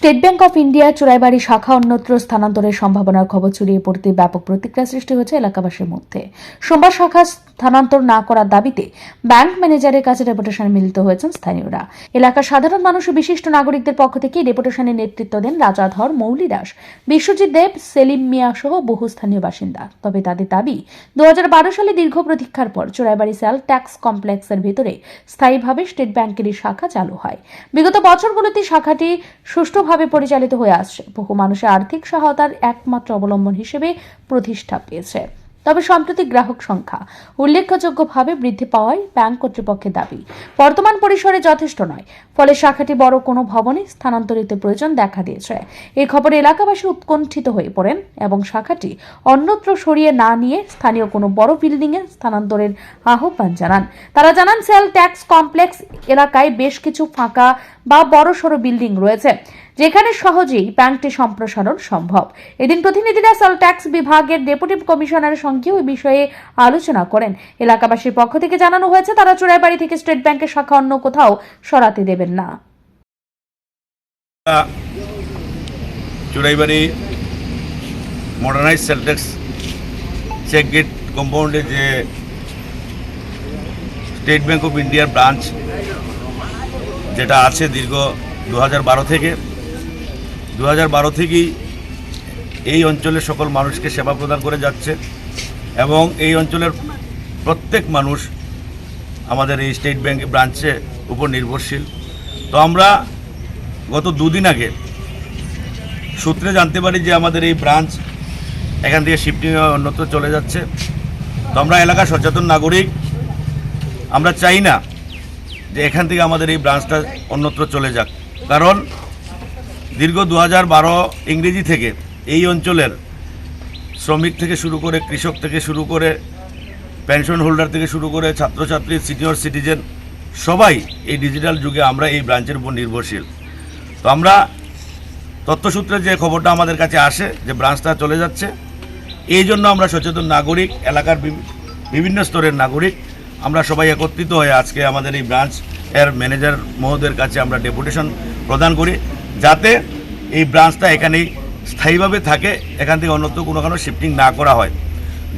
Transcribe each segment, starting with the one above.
State Bank of India Choraibari শাখা অন্যত্র স্থানান্তরের সম্ভাবনার খবর ছড়িয়ে পড়তে ব্যাপক প্রতিক্রিয়া সৃষ্টি হয়েছে এলাকাবাসীর মধ্যে। সোমবার শাখা স্থানান্তর না করার দাবিতে ব্যাংক ম্যানেজারের কাছে ডেপুটেশনে মিলিত হয়েছেন স্থানীয়রা। এলাকার সাধারণ মানুষ ও বিশিষ্ট নাগরিকদের পক্ষ থেকে ডেপুটেশনে নেতৃত্ব দেন রাজাধর মৌলি দাস। বিশ্বজিৎ দেব, সেলিম মিয়া সহ বহু স্থানীয় বাসিন্দা। তবে তাদের দাবি, দুহাজার বারো সালে দীর্ঘ প্রতীক্ষার পর চোরাইবাড়ি সেল ট্যাক্স কমপ্লেক্সের ভেতরে স্থায়ীভাবে স্টেট ব্যাংকের এই শাখা চালু হয়। বিগত বছরগুলোতে শাখাটি সুষ্ঠুভাবে পরিচালিত হয়ে আসছে। বহু মানুষের আর্থিক সহায়তার একমাত্র অবলম্বন হিসেবে প্রতিষ্ঠা পেয়েছে। তবে সম্প্রতি গ্রাহক সংখ্যা উল্লেখযোগ্যভাবে বৃদ্ধি পাওয়ায় ব্যাংক কর্তৃপক্ষের দাবি। বর্তমান পরিসরে যথেষ্ট নয়, ফলে শাখাটি বড় কোনো ভবনে স্থানান্তরিত প্রয়োজন দেখা দিয়েছে। এই খবরে এলাকাবাসী উৎকণ্ঠিত হয়ে পড়েন এবং শাখাটি অন্যত্র সরিয়ে না নিয়ে স্থানীয় কোনো বড় বিল্ডিংয়ে স্থানান্তরের আহ্বান জানান। তারা জানান, সেল ট্যাক্স কমপ্লেক্স এলাকায় বেশ কিছু ফাঁকা বা বড় সড়ো বিল্ডিং রয়েছে। যেখানে সহজেই ব্যাংকটি সম্প্রসারণ সম্ভব। এদিন প্রতিনিধিরা সেল ট্যাক্স বিভাগের ডেপুটি কমিশনারের সঙ্গে ওই বিষয়ে আলোচনা করেন। এলাকাবাসীর পক্ষ থেকে জানানো হয়েছে, তারা চোরাইবাড়ি থেকে স্টেট ব্যাংকের শাখা অন্য কোথাও সরাতে দেবেন না। Churaibari modernize sales tax check gate কম্পাউন্ডে যে স্টেট ব্যাংক অফ ইন্ডিয়ার ব্রাঞ্চ যেটা আছে দীর্ঘ দু থেকে দু বারো থেকেই এই অঞ্চলের সকল মানুষকে সেবা প্রদান করে যাচ্ছে এবং এই অঞ্চলের প্রত্যেক মানুষ আমাদের এই স্টেট ব্যাংক ব্রাঞ্চের উপর নির্ভরশীল। তো আমরা গত দুদিন আগে সূত্রে জানতে পারি যে আমাদের এই ব্রাঞ্চ এখান থেকে শিফটিং অন্যত্র চলে যাচ্ছে। তো আমরা এলাকার সচেতন নাগরিক। আমরা চাই না যে এখান থেকে আমাদের এই ব্রাঞ্চটা অন্যত্র চলে যাক। কারণ দীর্ঘ দু ইংরেজি থেকে এই অঞ্চলের শ্রমিক থেকে শুরু করে কৃষক থেকে শুরু করে পেনশন হোল্ডার থেকে শুরু করে ছাত্রছাত্রী, সিনিয়র সিটিজেন, সবাই এই ডিজিটাল যুগে আমরা এই ব্রাঞ্চের উপর নির্ভরশীল। তো আমরা তথ্যসূত্রে যে খবরটা আমাদের কাছে আসে যে ব্রাঞ্চটা চলে যাচ্ছে, এই জন্য আমরা সচেতন নাগরিক, এলাকার বিভিন্ন স্তরের নাগরিক, আমরা সবাই একত্রিত হয়ে আজকে আমাদের এই ব্রাঞ্চ এর ম্যানেজার মহোদয়ের কাছে আমরা ডেপুটেশন প্রদান করি। যাতে এই ব্রাঞ্চটা এখানেই স্থায়ীভাবে থাকে, এখান থেকে অন্যত্র কোনো কোনো শিফটিং না করা হয়।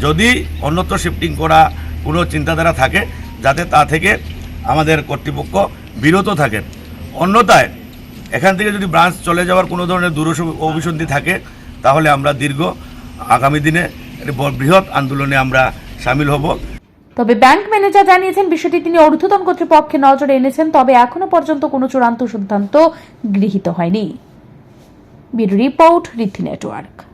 যদি অন্যত্র শিফটিং করা কোনো চিন্তাধারা থাকে, যাতে তা থেকে আমাদের কর্তৃপক্ষ বিরত থাকেন অন্যথায়, এখান থেকে যদি ব্রাঞ্চ চলে যাওয়ার কোনো ধরনের দূর অভিসন্ধি থাকে, তাহলে আমরা দীর্ঘ আগামী দিনে একটি বৃহৎ আন্দোলনে আমরা সামিল হব। তবে ব্যাংক ম্যানেজার জানিয়েছেন, বিষয়টি তিনি ঊর্ধ্বতন কর্তৃপক্ষে নজরে এনেছেন, তবে এখনও পর্যন্ত কোনো চূড়ান্ত সিদ্ধান্ত গৃহীত হয়নি। Report Riti network.